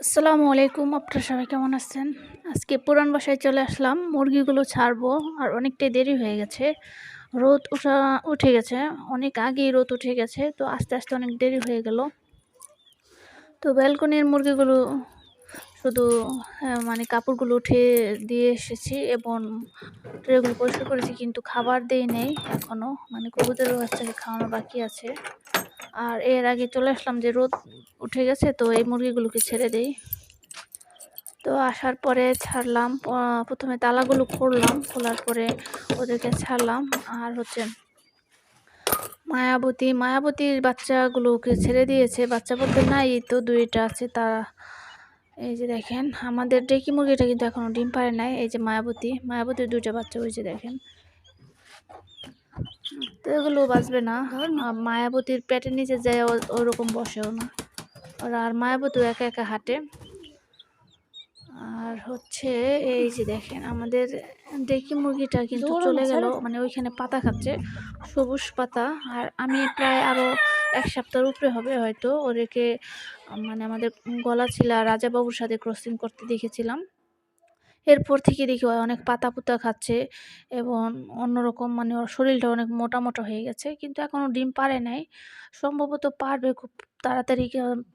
আসসালামু আলাইকুম আপনারা সবাই কেমন আছেন? আজকে পুরান বাসায় চলে আসলাম মুরগিগুলো ছাড়বো আর অনেকটাই দেরি হয়ে গেছে। রোদ উঠা উঠে গেছে অনেক আগেই রোদ উঠে গেছে তো আস্তে আস্তে অনেক দেরি হয়ে গেল। তো ব্যালকনির মুরগিগুলো শুধু হ্যাঁ, মানে কাপড়গুলো উঠে দিয়ে এসেছি এবং ট্রেগুলো পরিষ্কার করেছি কিন্তু খাবার দিই নেই এখনও মানে কবুতরের বাচ্চাকে খাওয়ানো বাকি আছে। আর এর আগে চলে আসলাম যে রোদ উঠে গেছে, তো এই মুরগিগুলোকে ছেড়ে দেই। তো আসার পরে ছাড়লাম প্রথমে তালাগুলো খুললাম, খোলার পরে ওদেরকে ছাড়লাম। আর হচ্ছে মায়াবতী, মায়াবতীর বাচ্চাগুলোকে ছেড়ে দিয়েছে। বাচ্চা বলতে নাই তো দুইটা আছে, তারা এই যে দেখেন, আমাদের ডেকি মুরগিটা কিন্তু এখনও ডিম পারে নাই, এই যে মায়াবতী, মায়াবতীর দুইটা বাচ্চা হয়েছে দেখেন। এগুলো বাঁচবে না। মায়াবতীর পেটের নিচে যায় ওরকম বসেও না। ওরা আর মায়াবতীও একা একা হাঁটে। আর হচ্ছে এই যে দেখেন আমাদের ডেকি মুরগিটা কিন্তু চলে গেল মানে ওইখানে পাতা খাচ্ছে সবুজ পাতা। আর আমি প্রায় আরও এক সপ্তাহের উপরে হবে হয়তো। ওদেরকে মানে আমাদের গলা ছিল রাজাবাবুর সাথে ক্রসিং করতে দেখেছিলাম। এরপর থেকে দেখি অনেক পাতা পুতা খাচ্ছে এবং অন্যরকম মানে ওর শরীরটা অনেক মোটা মোটা হয়ে গেছে। কিন্তু এখনও ডিম পারে নাই। সম্ভবত পারবে খুব তাড়াতাড়ি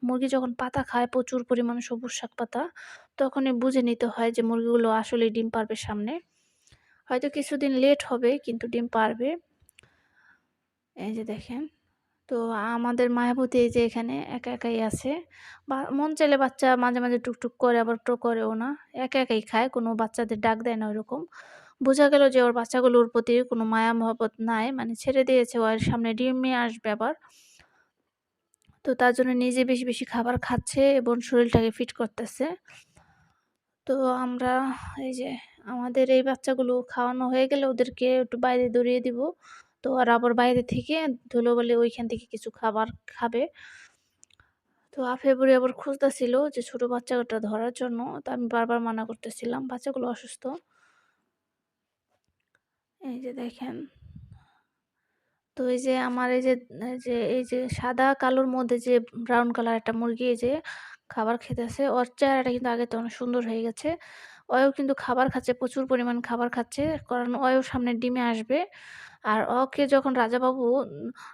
মুরগি যখন পাতা খায় প্রচুর পরিমাণে সবুজ শাক পাতা, তখনই বুঝে নিতে হয় যে মুরগিগুলো আসলে ডিম পারবে সামনে। হয়তো কিছুদিন লেট হবে, কিন্তু ডিম পারবে এই যে দেখেন। তো আমাদের মায়াবতী এই যে এখানে একা একাই আছে। বা মন চাইলে বাচ্চা মাঝে মাঝে টুকটুক করে, আবার টো করেও না। একা একাই খায়, কোনো বাচ্চাদের ডাক দেয় না ওইরকম বোঝা গেল যে ওর বাচ্চাগুলোর প্রতি কোনো মায়া, মহব্বত নাই মানে ছেড়ে দিয়েছে, ওর সামনে ডিমে আসবে আবার। তো তার জন্য নিজে বেশি বেশি খাবার খাচ্ছে এবং শরীরটাকে ফিট করতেছে। তো আমরা এই যে আমাদের এই বাচ্চাগুলো খাওয়ানো হয়ে গেলে ওদেরকে একটু বাইরে দৌড়িয়ে দিব। তো আর আবার বাইরে থেকে ধুলো বলে ওইখান থেকে কিছু খাবার খাবে। তো আফে বুড়ি আবার খুঁজতেছিল যে ছোট বাচ্চাটা ধরার জন্য। তো আমি বারবার মানা করতেছিলাম, বাচ্চাগুলো অসুস্থ। এই যে দেখেন। তো এই যে আমার এই যে যে, এই যে সাদা কালোর মধ্যে যে ব্রাউন কালার একটা মুরগি এই যে খাবার খেতেছে, ওর চেহারাটা কিন্তু আগে তো অনেক সুন্দর হয়ে গেছে। ওয়ও কিন্তু খাবার খাচ্ছে, প্রচুর পরিমাণ খাবার খাচ্ছে। কারণ ওয়ও সামনে ডিমে আসবে। আর ওকে যখন রাজাবাবু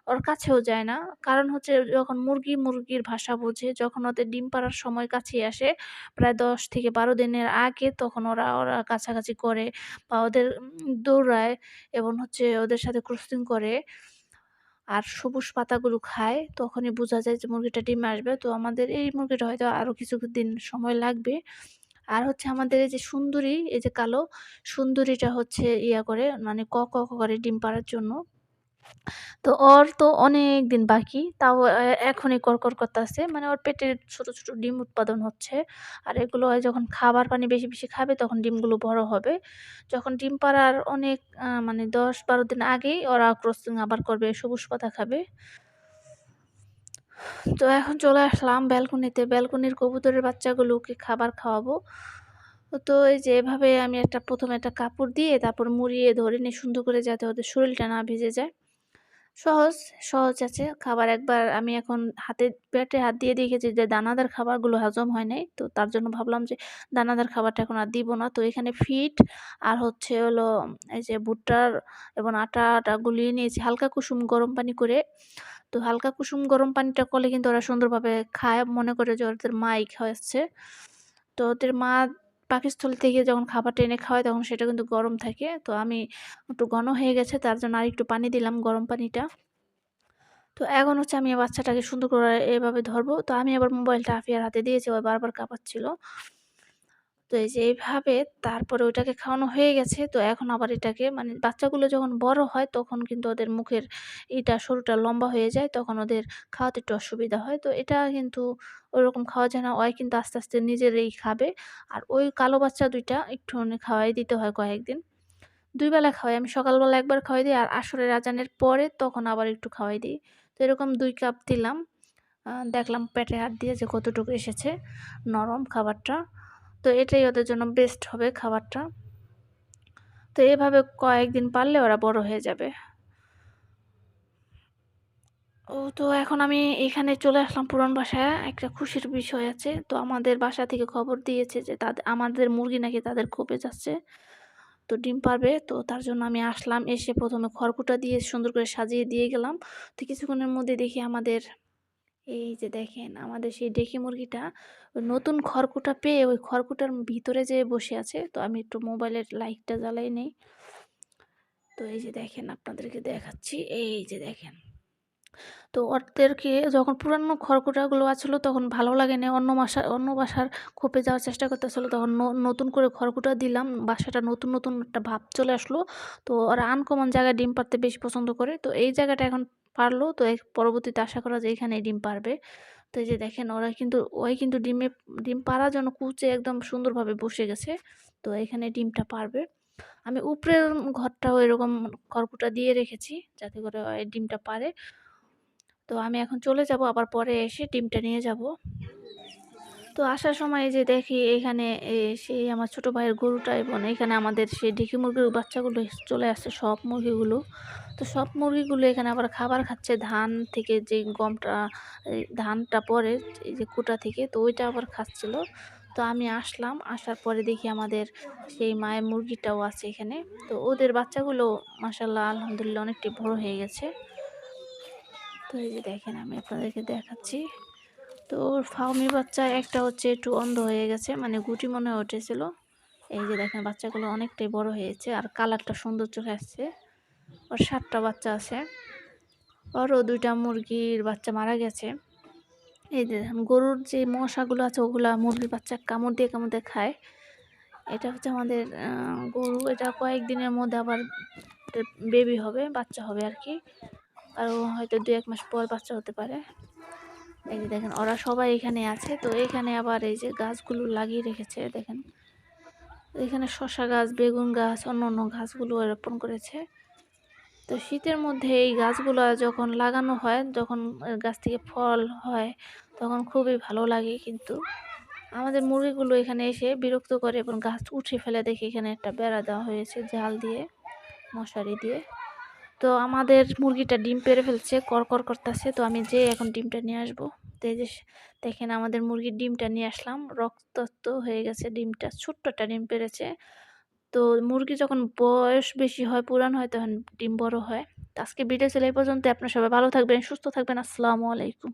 ওর কাছেও যায় না, কারণ হচ্ছে যখন মুরগি মুরগির ভাষা বোঝে, যখন ওদের ডিম পাড়ার সময় কাছে আসে, প্রায় দশ থেকে বারো দিনের আগে তখন ওরা ওরা কাছাকাছি করে বা ওদের দৌড়ায় এবং হচ্ছে ওদের সাথে ক্রসিং করে আর সবুজ পাতাগুলো খায়, তখনই বোঝা যায় যে মুরগিটা ডিম আসবে। তো আমাদের এই মুরগিটা হয়তো আরও কিছু দিন সময় লাগবে। আর হচ্ছে আমাদের এই যে সুন্দরী, এই যে কালো, সুন্দরীটা হচ্ছে ইয়া করে মানে ক ক করে ডিম পাড়ার জন্য। তো ওর তো অনেক দিন বাকি, তাও এখনই করকর করতেছে। মানে ওর পেটে ছোট ছোট ডিম উৎপাদন হচ্ছে। আর এগুলো যখন খাবার পানি বেশি বেশি খাবে তখন ডিমগুলো বড় হবে। যখন ডিম পাড়ার অনেক মানে দশ বারো দিন আগেই ওরা ক্রসিং আবার করবে, সবুজ পাতা খাবে। তো এখন চলে আসলাম ব্যালকনিতে। ব্যালকনির কবুতরের বাচ্চাগুলোকে খাবার খাওয়াবো। তো এই যে এভাবে আমি একটা, প্রথমে একটা কাপড় দিয়ে তারপর মুড়িয়ে ধরে নিয়ে সুন্দর করে যাতে ওদের শরীরটা না ভিজে যায়। সহজ সহজ আছে। খাবার একবার আমি এখন হাতে পেটে হাত দিয়ে দেখেছি যে দানাদার খাবারগুলো হজম হয় নাই। তো তার জন্য ভাবলাম যে দানাদার খাবারটা এখন আর দিব না। তো এখানে ফিট আর হচ্ছে হলো এই যে ভুট্টার এবং আটাটা গুলিয়ে নিয়েছি। হালকা কুসুম গরম পানি করে। তো হালকা কুসুম গরম পানিটা করলে কিন্তু ওরা সুন্দরভাবে খায়। মনে করে যে ওদের মা মাই খাওয়াচ্ছে। তো ওদের মা পাকিস্থল থেকে যখন খাবার টেনে খাওয়ায় তখন সেটা কিন্তু গরম থাকে। তো আমি একটু ঘন হয়ে গেছে, তার জন্য আর একটু পানি দিলাম গরম পানিটা। তো এখন হচ্ছে আমি বাচ্চাটাকে সুন্দর করে এভাবে ধরবো। তো আমি আবার মোবাইলটা আফিয়ার হাতে দিয়েছি ওই বারবার কাঁপাচ্ছিল। তো এই যে এইভাবে তারপরে ওইটাকে খাওয়ানো হয়ে গেছে। তো এখন আবার এটাকে মানে বাচ্চাগুলো যখন বড় হয় তখন কিন্তু ওদের মুখের এটা সরুটা লম্বা হয়ে যায়, তখন ওদের খাওয়াতে একটু অসুবিধা হয়। তো এটা কিন্তু ওরকম খাওয়া যায় না। ওই কিন্তু আস্তে আস্তে নিজেরাই খাবে। আর ওই কালো বাচ্চা দুইটা একটু খাওয়াই দিতে হয় কয়েকদিন। দুই বেলা খাওয়াই। আমি সকালবেলা একবার খাওয়াই দিই আর আসরের আজানের পরে তখন আবার একটু খাওয়াই দিই। তো এরকম দুই কাপ দিলাম। দেখলাম পেটে হাত দিয়ে যে কতটুকু এসেছে নরম খাবারটা। তো এটাই ওদের জন্য বেস্ট হবে খাবারটা। তো এভাবে কয়েকদিন পারলে ওরা বড় হয়ে যাবে। ও, তো এখন আমি এখানে চলে আসলাম পুরান বাসায়। একটা খুশির বিষয় আছে। তো আমাদের বাসা থেকে খবর দিয়েছে যে তাদের আমাদের মুরগি নাকি তাদের খোপে যাচ্ছে। তো ডিম পারবে। তো তার জন্য আমি আসলাম। এসে প্রথমে খড়কুটা দিয়ে সুন্দর করে সাজিয়ে দিয়ে গেলাম। তো কিছুক্ষণের মধ্যে দেখি আমাদের এই যে দেখেন, আমাদের সেই ডেকি মুরগিটা নতুন খড়কুটা পেয়ে ওই খড়কুটার ভিতরে যে বসে আছে, তো আমি একটু মোবাইলের লাইটটা জ্বালাই নেই। তো এই যে দেখেন, আপনাদেরকে দেখাচ্ছি। এই যে দেখেন। তো ওদেরকে যখন পুরানো খড়কুটাগুলো আছিল, তখন ভালো লাগে না অন্য বাসা অন্য বাসার খোপে যাওয়ার চেষ্টা করতেছিল, তখন নতুন করে খড়কুটা দিলাম। বাসাটা নতুন নতুন একটা ভাব চলে আসলো। তো ওরা আনকমন জায়গায় ডিম পারতে বেশি পছন্দ করে। তো এই জায়গাটা এখন পারল। তো এক, পরবর্তীতে আশা করা যায় এখানে ডিম পারবে। তো এই যে দেখেন, ওরা কিন্তু ওই কিন্তু ডিমে, ডিম পাড়ার জন্য কুচে একদম সুন্দরভাবে বসে গেছে। তো এখানে ডিমটা পারবে। আমি উপরের ঘরটাও এরকম খড়কুটা দিয়ে রেখেছি যাতে করে ডিমটা পারে। তো আমি এখন চলে যাব, আবার পরে এসে ডিমটা নিয়ে যাব। তো আসার সময় যে দেখি এখানে সেই আমার ছোট ভাইয়ের গরুটা এবং এখানে আমাদের সেই ঢেকি মুরগির বাচ্চাগুলো চলে আসছে সব মুরগিগুলো। তো সব মুরগিগুলো এখানে আবার খাবার খাচ্ছে। ধান থেকে যে গমটা ধানটা পরে এই যে কুটা থেকে, তো ওইটা আবার খাচ্ছিল। তো আমি আসলাম, আসার পরে দেখি আমাদের সেই মায়ের মুরগিটাও আছে এখানে। তো ওদের বাচ্চাগুলো মাসাল্লাহ আলহামদুলিল্লাহ অনেকটি বড় হয়ে গেছে। তো এই যে দেখেন আমি আপনাদেরকে দেখাচ্ছি। তো ওর ফাউমি বাচ্চা একটা হচ্ছে একটু অন্ধ হয়ে গেছে মানে গুটি মনে উঠেছিল। এই যে দেখেন বাচ্চাগুলো অনেকটাই বড় হয়েছে আর কালারটা সুন্দর চলে আসছে। ওর সাতটা বাচ্চা আছে। ওরও দুইটা মুরগির বাচ্চা মারা গেছে। এই যে দেখেন, গরুর যে মশাগুলো আছে, ওগুলা মুরগির বাচ্চা কামড় দিয়ে কামড় দিয়ে খায়। এটা হচ্ছে আমাদের গরু। এটা কয়েকদিনের মধ্যে আবার বেবি হবে, বাচ্চা হবে আর কি। আরও হয়তো দু এক মাস পর বাচ্চা হতে পারে। এই যে দেখেন, ওরা সবাই এখানে আছে। তো এখানে আবার এই যে গাছগুলো লাগিয়ে রেখেছে, দেখেন। এখানে শশা গাছ, বেগুন গাছ, অন্য অন্য গাছগুলো রোপণ করেছে। তো শীতের মধ্যে এই গাছগুলো যখন লাগানো হয়, যখন গাছ থেকে ফল হয়, তখন খুবই ভালো লাগে কিন্তু। আমাদের মুরগিগুলো এখানে এসে বিরক্ত করে এবং গাছ উঠে ফেলে দেখে এখানে একটা বেড়া দেওয়া হয়েছে জাল দিয়ে, মশারি দিয়ে। তো আমাদের মুরগিটা ডিম পেরে ফেলছে, কর করতেছে। তো আমি যে এখন ডিমটা নিয়ে আসব। তো এই যে দেখেন আমাদের মুরগির ডিমটা নিয়ে আসলাম। রক্তাক্ত হয়ে গেছে ডিমটা ছোট্টটা ডিম পেরেছে। তো মুরগি যখন বয়স বেশি হয়, পুরান হয়, তখন ডিম বড় হয়। আজকে ভিডিও ছিল এই পর্যন্ত আপনার সবাই ভালো থাকবেন, সুস্থ থাকবেন। আসসালামু আলাইকুম।